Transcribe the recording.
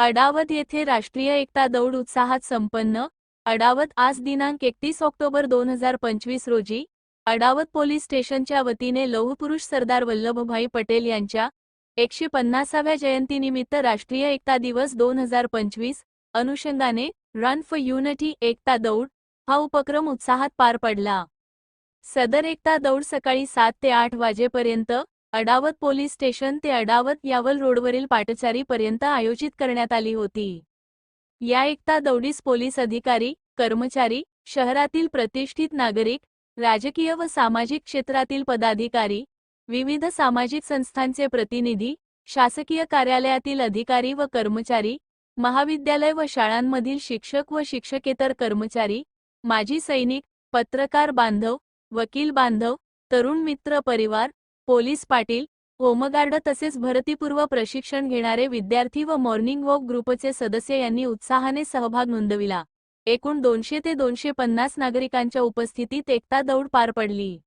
अडावत येथे राष्ट्रीय एकता दौड उत्साहात संपन्न. अडावत आज दिनांक एकतीस ऑक्टोबर दोन हजार पंचवीस रोजी अडावत पोलीस स्टेशनच्या वतीने लौहपुरुष सरदार वल्लभभाई पटेल यांच्या एकशे पन्नासाव्या जयंतीनिमित्त राष्ट्रीय एकता दिवस दोन हजार पंचवीस अनुषंगाने रन फॉर युनिटी एकता दौड हा उपक्रम उत्साहात पार पडला. सदर एकता दौड सकाळी सात ते आठ वाजेपर्यंत अडावत पोलीस स्टेशन ते अडावत यावल रोडवरील पाटचारी पर्यंत आयोजित करण्यात आली होती. या एकता दौडीस पोलीस अधिकारी कर्मचारी शहरातील प्रतिष्ठित नागरिक राजकीय व सामाजिक क्षेत्रातील पदाधिकारी विविध सामाजिक संस्थांचे प्रतिनिधी शासकीय कार्यालयातील अधिकारी व कर्मचारी महाविद्यालय व शाळांमधील शिक्षक व शिक्षकेतर कर्मचारी माजी सैनिक पत्रकार बांधव वकील बांधव तरुण मित्र परिवार पोलीस पाटील होमगार्ड तसेच भरतीपूर्व प्रशिक्षण घेणारे विद्यार्थी व मॉर्निंग वॉक ग्रुपचे सदस्य यांनी उत्साहाने सहभाग नोंदविला. एकूण दोनशे ते दोनशे पन्नास नागरिकांच्या उपस्थितीत एकता दौड पार पडली.